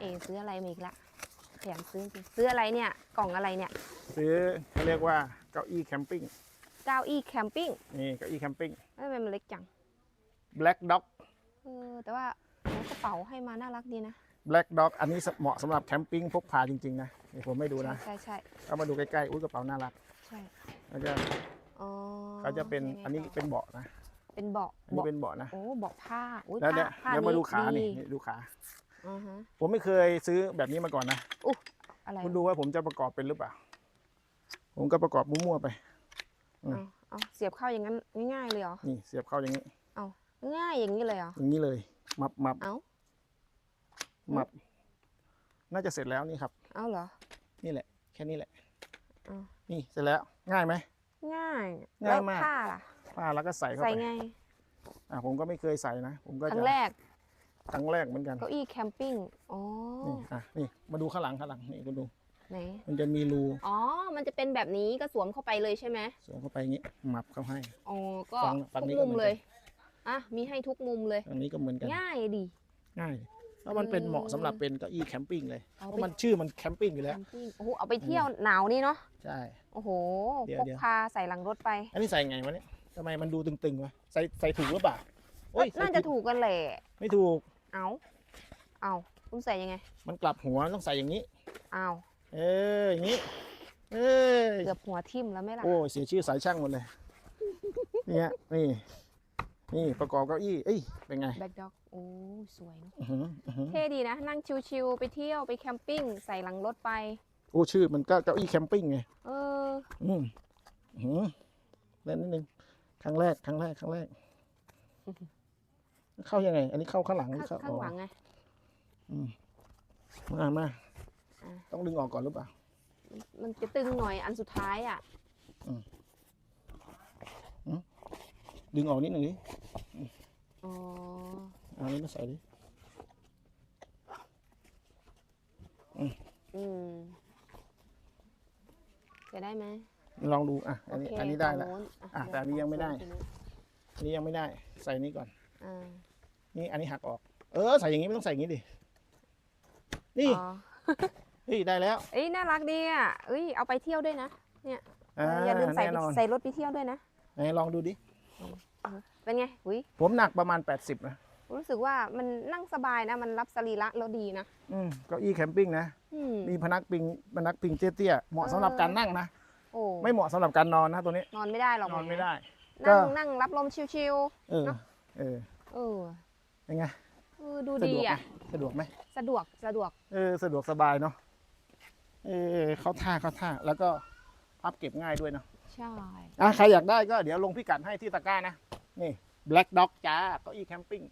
เอซื้ออะไรมาอีกละขยันซื้อจริงซื้ออะไรเนี่ย กล่องอะไรเนี่ยซื้อเขาเรียกว่าเก้าอี้แคมปิ้งเก้าอี้แคมปิ้งนี่เก้าอี้แคมปิ้งทำไมมันเล็กจัง Black Dog เออแต่ว่าแล้วกระเป๋าให้มาน่ารักดีนะ Black Dog อันนี้เหมาะสำหรับแคมปิ้งพกพาจริงๆนะนี่ผมไม่ดูนะใช่ใช่เอามาดูใกล้ๆอุ้ยกระเป๋าน่ารักใช่แล้วก็อ๋อเขาจะเป็นยังไงอันนี้ต่เป็นเบาะนะเป็นเบาะอันนี้เบาะเป็นเบาะนะโอ้เบาะผ้าอุ้ยแล้วผ้าเนี่ยผ้าเดี๋ยวมาดูขานี่ดีนี่ดูขา อ่าฮะผมไม่เคยซื้อแบบนี้มาก่อนนะอะไรคุณดูว่าผมจะประกอบเป็นหรือเปล่า ผมก็ประกอบมั่วๆไปอืมเอาเอาเสียบเข้าอย่างนั้นง่ายๆเลยเหรอนี่เสียบเข้าอย่างนี้ง่ายอย่างนี้เลยเหรออย่างนี้เลยมับมับเอ้ามับ น่าจะเสร็จแล้วนี่ครับ เอาเหรอ นี่แหละ แค่นี้แหละอ่านี่เสร็จแล้ว ง่ายไหม ง่ายง่ายแล้วมากผ้าล่ะผ้าแล้วก็ใส่เข้าใส่ไปไงอะผมก็ไม่เคยใส่นะ ผมก็ครั้จะงแรก ครั้งแรกเหมือนกันเก้าอี้แคมปิ้งอ๋อนี่อะนี่มาดูข้างหลังข้างหลังนี่คุณดูไหนมันจะมีรูอ๋อ มันจะเป็นแบบนี้ก็สวมเข้าไปเลยใช่ไหมสวมเข้าไปอย่างนี้มับเข้าให้อ๋อก็ฝั่งฝั่งทุกนี้ก็มุมเหมือนกันเลยอะมีให้ทุกมุมเลยอันนี้ก็เหมือนกันง่ายดีง่ายแล้วมันเป็นเหมาะสำหรับเป็นเก้าอี้แคมปิ้งเลยเอาเพไปราะมันชื่อมันแคมปิ้งอยู่แคแล้วมปิ้งโอ้โหเอาไปเที่ยวหนาวนี่เนาะใช่โอ้โหเดี๋ยวพกเดี๋ยวพาใส่หลังรถไป อันนี้ใส่ไงวะเนี่ยทำไมมันดูตึงๆวะใส่ใส่ถูกหรือเปล่าโอ้ยใส่น่าจะผิดถูกกันแหละไม่ถูก เอาเอาคุณใส่ยังไง มันกลับหัวต้องใส่อย่างนี้ เอาเอออย่างนี้ เออเกือบหัวทิ่มแล้วไหมล่ะ โอ้ยเสียชื่อสายช่างหมดเลย เนี่ยนี่ นี่ประกอบเก้าอี้ เอ้ยเป็นไง แบ็คด็อก โอ้สวยเนอะอื้อหืออื้อหือเท่ดีนะ นั่งชิวๆไปเที่ยวไปแคมปิ้ง ใส่หลังรถไป โอ้ชื่อมันก็เก้าอี้แคมปิ้งไง เออ อืมอื้อหือเล่นนิดนึง ครั้งแรก ครั้งแรก ครั้งแรก เข้ายังไง อันนี้เข้าข้างหลังหรือข้างเข้าข้างหลังไงมามาอะต้องดึงออกก่อนหรือเปล่ามันจะตึงหน่อยอันสุดท้ายอะ ดึงออกนิดหนึ่งดิอ๋อ เอาอันนี้มาใส่ดิ อืม จะได้ไหมลองดูอะ อันนี้ โเคอันนี้ได้แล้วฝั่งโน้นอะเยวแต่อันนี้ยังไม่ได้ฝั่งโน้นอันนี้ยังไม่ได้ ใส่นี้ก่อน อ่า นี่อันนี้หักออก เออใส่อย่างนี้ไม่ต้องใส่อย่างนี้ดิ นี่อ๋อเฮ้ยได้แล้วเอ้ยน่ารักดีอะเอ้ยเอาไปเที่ยวด้วยนะอ่าอย่าลืมใส่แน่นอนใส่รถไปเที่ยวด้วยนะ ไหนลองดูดิ เป็นไงอุ้ยผมหนักประมาณ 80 นะ รู้สึกว่ามันนั่งสบายนะ มันรับสรีระแล้วดีนะอืมเก้าอี้แคมปิ้งนะ อืม มีพนักพิงพนักพิงเตี้ยๆเหมาะสำหรับเออ การนั่งนะ โอ้ไม่เหมาะสำหรับการนอนนะตัวนี้ นอนไม่ได้หรอกนอนไม่แหได้ก็นั่งนั่งรับลมชิว เออ เนอะ เออ ๆเออ เป็นไงเออดูสะดีดวกไหมอะ สะดวกไหมสะดวกสะดวกเออสะดวกสบายเนาะเออเข้าท่าเข้าท่าแล้วก็พับเก็บง่ายด้วยเนาะใช่ อะใครอยากได้ก็เดี๋ยวลงพิกัดให้ที่ตะกร้านะนี่ Black Dog จ้าเก้าอี้แคมปิ้ง